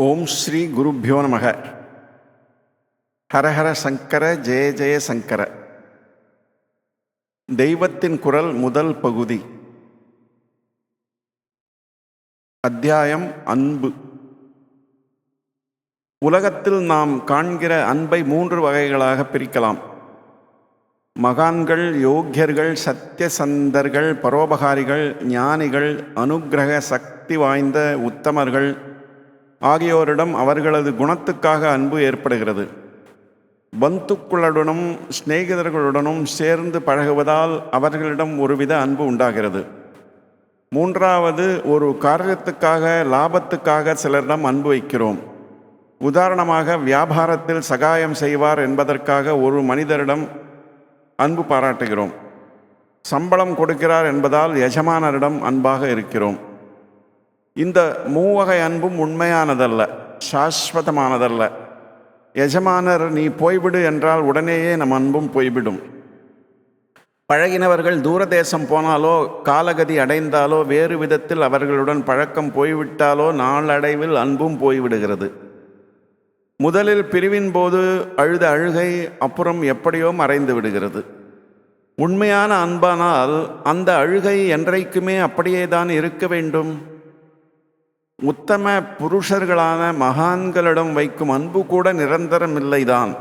ஓம் ஸ்ரீ குருப்பியோ நமக. ஹரஹர சங்கர ஜெய ஜெய சங்கர. தெய்வத்தின் குரல் முதல் பகுதி. அத்தியாயம் அன்பு. உலகத்தில் நாம் காண்கிற அன்பை மூன்று வகைகளாக பிரிக்கலாம். மகான்கள் யோக்கியர்கள் சத்தியசந்தர்கள் பரோபகாரிகள் ஞானிகள் அனுக்கிரக சக்தி வாய்ந்த உத்தமர்கள் ஆகியோரிடம் அவர்களது குணத்துக்காக அன்பு ஏற்படுகிறது. பந்துக்களுடனும் சிநேகிதர்களுடனும் சேர்ந்து பழகுவதால் அவர்களிடம் ஒருவித அன்பு உண்டாகிறது. மூன்றாவது ஒரு காரியத்துக்காக லாபத்துக்காக சிலரிடம் அன்பு வைக்கிறோம். உதாரணமாக வியாபாரத்தில் சகாயம் செய்வார் என்பதற்காக ஒரு மனிதரிடம் அன்பு பாராட்டுகிறோம். சம்பளம் கொடுக்கிறார் என்பதால் எஜமானரிடம் அன்பாக இருக்கிறோம். இந்த மூவகை அன்பும் உண்மையானதல்ல சாஸ்வதமானதல்ல. எஜமானர் நீ போய்விடு என்றால் உடனேயே நம் அன்பும் போய்விடும். பழகினவர்கள் தூரதேசம் போனாலோ காலகதி அடைந்தாலோ வேறு விதத்தில் அவர்களுடன் பழக்கம் போய்விட்டாலோ நாளடைவில் அன்பும் போய்விடுகிறது. முதலில் பிரிவின் போது அழுத அழுகை அப்புறம் எப்படியோ மறைந்து விடுகிறது. உண்மையான அன்பானால் அந்த அழுகை என்றைக்குமே அப்படியே தான் இருக்க வேண்டும். உத்தம புருஷர்களான மகான்களிடம் வைக்கும் அன்பு கூட நிரந்தரமில்லைதான்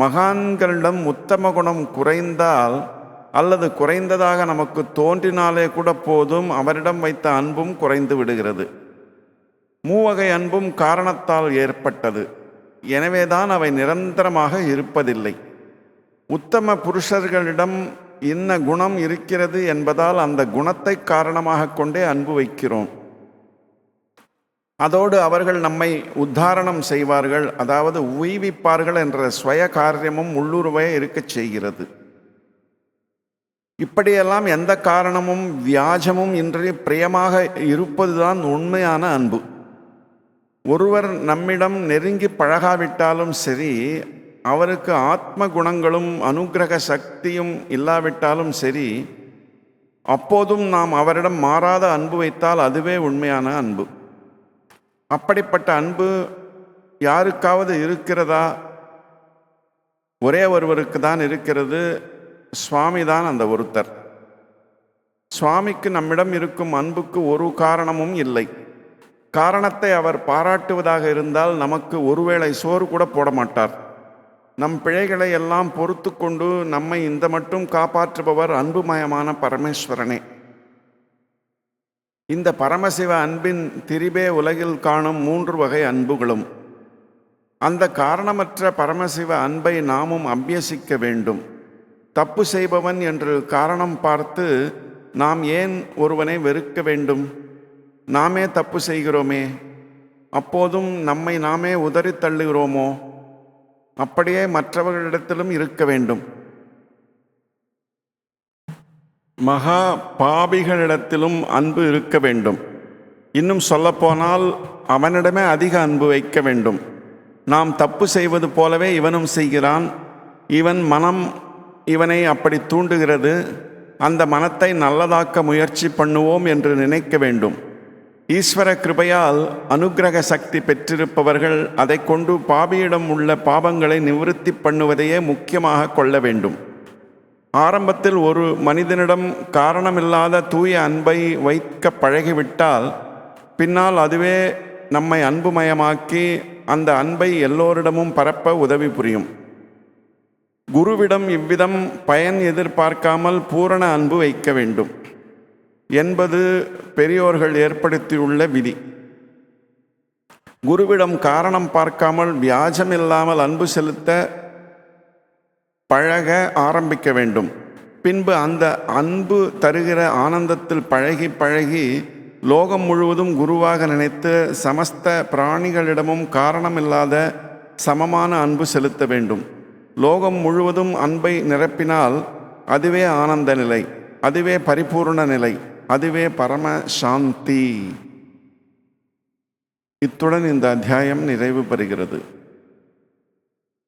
மகான்களிடம் உத்தம குணம் குறைந்தால் அல்லது குறைந்ததாக நமக்கு தோன்றினாலே கூட போதும் அவரிடம் வைத்த அன்பும் குறைந்து விடுகிறது. மூவகை அன்பும் காரணத்தால் ஏற்பட்டது. எனவேதான் அவை நிரந்தரமாக இருப்பதில்லை. உத்தம புருஷர்களிடம் இன்ன குணம் இருக்கிறது என்பதால் அந்த குணத்தை காரணமாக கொண்டே அன்பு வைக்கிறோம். அதோடு அவர்கள் நம்மை உத்தாரணம் செய்வார்கள். அதாவது உய்விப்பார்கள் என்ற சுய காரியமும் உள்ளுருவே இருக்கச் செய்கிறது. இப்படியெல்லாம் எந்த காரணமும் வியாஜமும் இன்றி பிரியமாக இருப்பதுதான் உண்மையான அன்பு. ஒருவர் நம்மிடம் நெருங்கி பழகாவிட்டாலும் சரி அவருக்கு ஆத்ம குணங்களும் அனுகிரக சக்தியும் இல்லாவிட்டாலும் சரி அப்போதும் நாம் அவரிடம் மாறாத அன்பு வைத்தால் அதுவே உண்மையான அன்பு. அப்படிப்பட்ட அன்பு யாருக்காவது இருக்கிறதா? ஒரே ஒருவருக்கு தான் இருக்கிறது. சுவாமி தான் அந்த ஒருத்தர். சுவாமிக்கு நம்மிடம் இருக்கும் அன்புக்கு ஒரு காரணமும் இல்லை. காரணத்தை அவர் பாராட்டுவதாக இருந்தால் நமக்கு ஒருவேளை சோறு கூட போட மாட்டார். நம் பிழைகளை எல்லாம் பொறுத்து கொண்டு நம்மை இந்த மட்டும் காப்பாற்றுபவர் அன்புமயமான பரமேஸ்வரனே. இந்த பரமசிவ அன்பின் திரிபே உலகில் காணும் மூன்று வகை அன்புகளும். அந்த காரணமற்ற பரமசிவ அன்பை நாமும் அபியசிக்க வேண்டும். தப்பு செய்பவன் என்று காரணம் பார்த்து நாம் ஏன் ஒருவனை வெறுக்க வேண்டும்? நாமே தப்பு செய்கிறோமே. அப்போதும் நம்மை நாமே உதறி தள்ளுகிறோமோ? அப்படியே மற்றவர்களிடத்திலும் இருக்க வேண்டும். மகா பாபிகளிடத்திலும் அன்பு இருக்க வேண்டும். இன்னும் சொல்லப்போனால் அவனிடமே அதிக அன்பு வைக்க வேண்டும். நாம் தப்பு செய்வது போலவே இவனும் செய்கிறான். இவன் மனம் இவனை அப்படி தூண்டுகிறது. அந்த மனத்தை நல்லதாக்க முயற்சி பண்ணுவோம் என்று நினைக்க வேண்டும். ஈஸ்வர கிருபையால் அனுக்கிரக சக்தி பெற்றிருப்பவர்கள் அதை கொண்டு பாபியிடம் உள்ள பாவங்களை நிவிருத்தி பண்ணுவதையே முக்கியமாக கொள்ள வேண்டும். ஆரம்பத்தில் ஒரு மனிதனிடம் காரணமில்லாத தூய அன்பை வைக்க பழகிவிட்டால் பின்னால் அதுவே நம்மை அன்புமயமாக்கி அந்த அன்பை எல்லோரிடமும் பரப்ப உதவி புரியும். குருவிடம் இவ்விதம் பயன் எதிர்பார்க்காமல் பூரண அன்பு வைக்க வேண்டும். என்பது பெரியோர்கள் ஏற்படுத்தியுள்ள விதி. குருவிடம் காரணம் பார்க்காமல் வியாஜம் இல்லாமல் அன்பு செலுத்த பழக ஆரம்பிக்க வேண்டும். பின்பு அந்த அன்பு தருகிற ஆனந்தத்தில் பழகி பழகி லோகம் முழுவதும் குருவாக நினைத்து சமஸ்த பிராணிகளிடமும் காரணமில்லாத சமமான அன்பு செலுத்த வேண்டும். லோகம் முழுவதும் அன்பை நிரப்பினால் அதுவே ஆனந்த நிலை அதுவே பரிபூர்ண நிலை அதுவே பரம சாந்தி. இத்துடன் இந்த அத்தியாயம் நிறைவு பெறுகிறது.